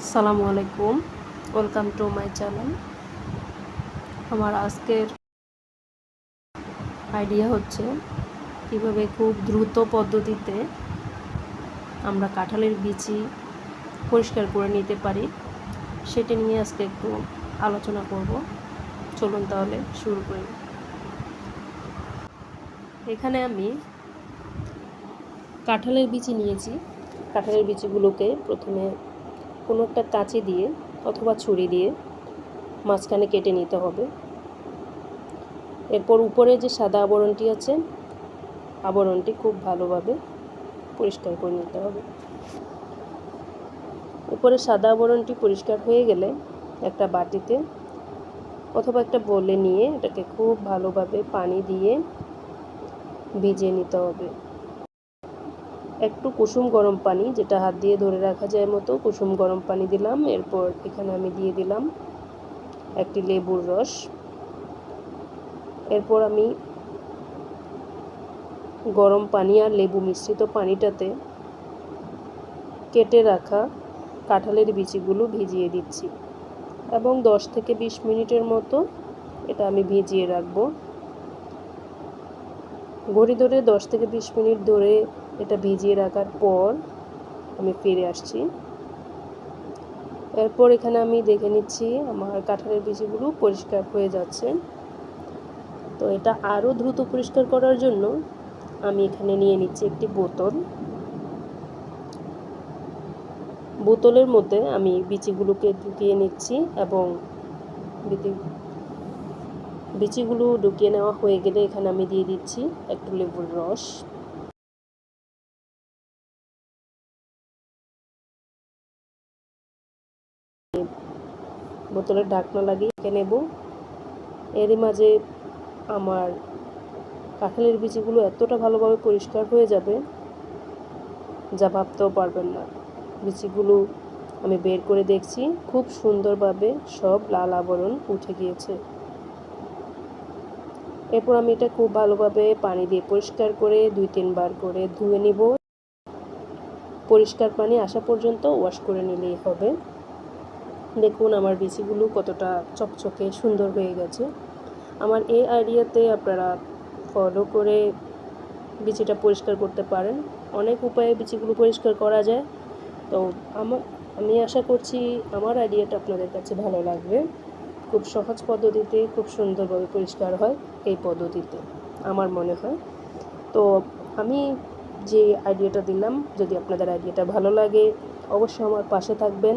আসসালামু আলাইকুম। Welcome to my channel আমার আজকের আইডিয়া হচ্ছে কীভাবে খুব দ্রুত পদ্ধতিতে আমরা কাঁঠালের বিচি পরিষ্কার করে নিতে পারি, সেটি নিয়ে আজকে একটু আলোচনা করব। চলুন তাহলে শুরু করি। এখানে আমি কাঁঠালের বিচি নিয়েছি। কাঁঠালের বিচিগুলোকে প্রথমে কোনো একটা কাঁচি দিয়ে অথবা ছুরি দিয়ে মাঝখানে কেটে নিতে হবে। এরপর উপরে যে সাদা আবরণটি আছে, আবরণটি খুব ভালোভাবে পরিষ্কার করে নিতে হবে। উপরে সাদা আবরণটি পরিষ্কার হয়ে গেলে একটা বাটিতে অথবা একটা বলে নিয়ে এটাকে খুব ভালোভাবে পানি দিয়ে ভিজিয়ে নিতে হবে। একটু কুসুম গরম পানি, যেটা হাত দিয়ে ধরে রাখা যায় মতো। কুসুম গরম পানি দিলাম, এরপর এখানে আমি দিয়ে দিলাম একটি লেবুর রস। এরপর আমি গরম পানি আর লেবু মিশ্রিত পানিটাতে কেটে রাখা কাঁঠালের বিচিগুলো ভিজিয়ে দিচ্ছি। এবং দশ থেকে বিশ মিনিটের মতো এটা আমি ভিজিয়ে রাখব। ঘড়ি ধরে দশ থেকে বিশ মিনিট ধরে এটা ভিজিয়ে রাখার পর আমি ফিরে আসছি। এরপর এখানে আমি দেখে নিচ্ছি আমার কাঁঠালের বিচিগুলো পরিষ্কার হয়ে যাচ্ছে। তো এটা আরও দ্রুত পরিষ্কার করার জন্য আমি এখানে নিয়ে নিচ্ছি একটি বোতল। বোতলের মধ্যে আমি বিচিগুলোকে ঢুকিয়ে নিচ্ছি এবং বিচিগুলো ঢুকিয়ে নেওয়া হয়ে গেলে এখানে আমি দিয়ে দিচ্ছি একটু লেবুর রস। বোতলের ঢাকনা লাগিয়ে এঁকে নেব। এরই মাঝে আমার কাঁঠালের বিচিগুলো এতটা ভালোভাবে পরিষ্কার হয়ে যাবে যা ভাবতেও পারবেন না। বিচিগুলো আমি বের করে দেখছি, খুব সুন্দরভাবে সব লাল আবরণ উঠে গিয়েছে। এরপর আমি এটা খুব ভালোভাবে পানি দিয়ে পরিষ্কার করে দুই তিনবার করে ধুয়ে নিব। পরিষ্কার পানি আসা পর্যন্ত ওয়াশ করে নিলেই হবে। দেখুন আমার বিচিগুলো কতটা চকচকে সুন্দর হয়ে গেছে। আমার এই আইডিয়াতে আপনারা ফলো করে বিচিটা পরিষ্কার করতে পারেন। অনেক উপায়ে বিচিগুলো পরিষ্কার করা যায়। তো আমার আমি আশা করছি আমার আইডিয়াটা আপনাদের কাছে ভালো লাগবে। খুব সহজ পদ্ধতিতে, খুব সুন্দরভাবে পরিষ্কার হয় এই পদ্ধতিতে, আমার মনে হয়। তো আমি যে আইডিয়াটা দিলাম, যদি আপনাদের আইডিয়াটা ভালো লাগে, অবশ্যই আমার পাশে থাকবেন।